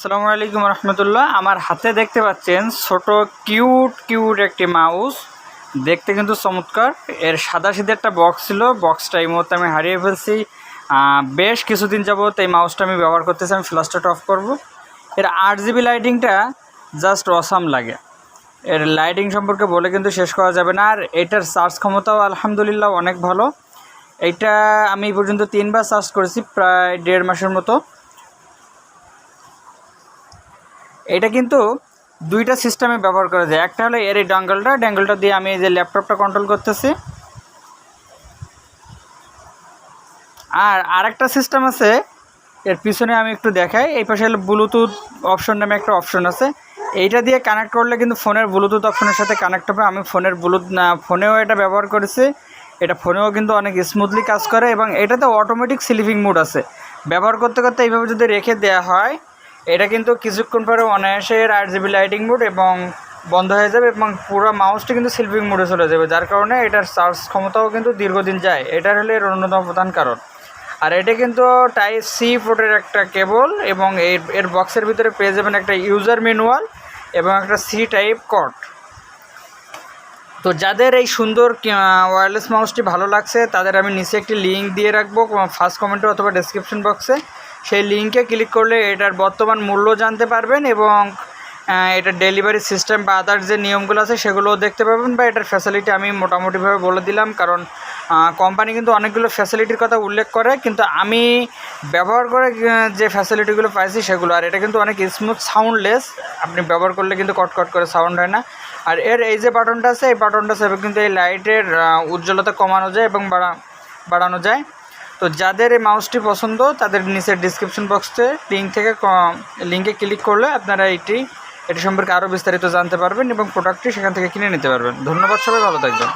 আসসালামু আলাইকুম রহমতুল্লাহ। আমার হাতে দেখতে পাচ্ছেন ছোট কিউট কিউট একটি মাউস। দেখতে কিন্তু চমৎকার। এর সাদা সিধে একটা বক্স ছিল। বক্সটা এই মুহূর্তে আমি হারিয়ে ফেলছি। বেশ কিছুদিন যাবত এই মাউসটা আমি ব্যবহার করতেছি। আমি ফ্লাশটা অফ করব। এর আট জিবি লাইটিংটা জাস্ট অসাম লাগে। এর লাইটিং সম্পর্কে বলে কিন্তু শেষ করা যাবে না। আর এটার চার্জ ক্ষমতাও আলহামদুলিল্লাহ অনেক ভালো। এইটা আমি পর্যন্ত তিনবার চার্জ করেছি, প্রায় দেড় মাসের মতো। এটা কিন্তু দুইটা সিস্টেমে ব্যবহার করা যায়। একটা হলো এর এই ডাঙ্গলটা ড্যাঙ্গলটা দিয়ে আমি এই যে ল্যাপটপটা কন্ট্রোল করতেছি। আর আরেকটা সিস্টেম আছে, এর পিছনে আমি একটু দেখাই। এই পাশে হলো ব্লুটুথ অপশন নামে একটা অপশন আছে। এইটা দিয়ে কানেক্ট করলে কিন্তু ফোনের ব্লুটুথ অপশনের সাথে কানেক্ট হবে। আমি ফোনের ব্লুটুথ না, ফোনেও এটা ব্যবহার করেছি। এটা ফোনেও কিন্তু অনেক স্মুথলি কাজ করে এবং এটাতে অটোমেটিক স্লিপিং মুড আছে। ব্যবহার করতে করতে এইভাবে যদি রেখে দেওয়া হয় এটা কিন্তু কিছুক্ষণ পরে অনায়াসে এর আট জিবি লাইটিং মুড এবং বন্ধ হয়ে যাবে এবং পুরো মাউসটি কিন্তু স্লিপিং মোডে চলে যাবে, যার কারণে এটার চার্জ ক্ষমতাও কিন্তু দীর্ঘদিন যায়। এটার হলে এর অন্যতম প্রধান কারণ। আর এটা কিন্তু টাইপ সি পোর্টের একটা কেবল এবং এর এর বক্সের ভিতরে পেয়ে যাবেন একটা ইউজার ম্যানুয়াল এবং একটা সি টাইপ কট তো যাদের এই সুন্দর ওয়্যারলেস মাউসটি ভালো লাগছে, তাদের আমি নিচে একটি লিঙ্ক দিয়ে রাখব, ফার্স্ট কমেন্টে অথবা ডেসক্রিপশন বক্সে সেই লিঙ্কে ক্লিক করলে এটার বর্তমান মূল্য জানতে পারবেন এবং এটার ডেলিভারি সিস্টেম বা আদার্স যে নিয়মগুলো আছে সেগুলোও দেখতে পাবেন বা এটার ফ্যাসিলিটি আমি মোটামুটিভাবে বলে দিলাম। কারণ কোম্পানি কিন্তু অনেকগুলো ফ্যাসিলিটির কথা উল্লেখ করে, কিন্তু আমি ব্যবহার করে যে ফ্যাসিলিটিগুলো পাইছি সেগুলো, আর এটা কিন্তু অনেক স্মুথ সাউন্ডলেস আপনি ব্যবহার করলে কিন্তু কটকট করে সাউন্ড হয় না। আর এর এই যে বাটনটা আছে, এই বাটনটা সেভাবে কিন্তু এই লাইটের উজ্জ্বলতা কমানো যায় এবং বাড়া, বাড়ানো যায়। তো যাদের এই মাউসটি পছন্দ, তাদের নিচের ডিসক্রিপশন বক্সে লিঙ্ক থেকে লিঙ্কে ক্লিক করলে আপনারা এটি এটি সম্পর্কে আরও বিস্তারিত জানতে পারবেন এবং প্রোডাক্টটি সেখান থেকে কিনে নিতে পারবেন। ধন্যবাদ সবাই, ভালো থাকবেন।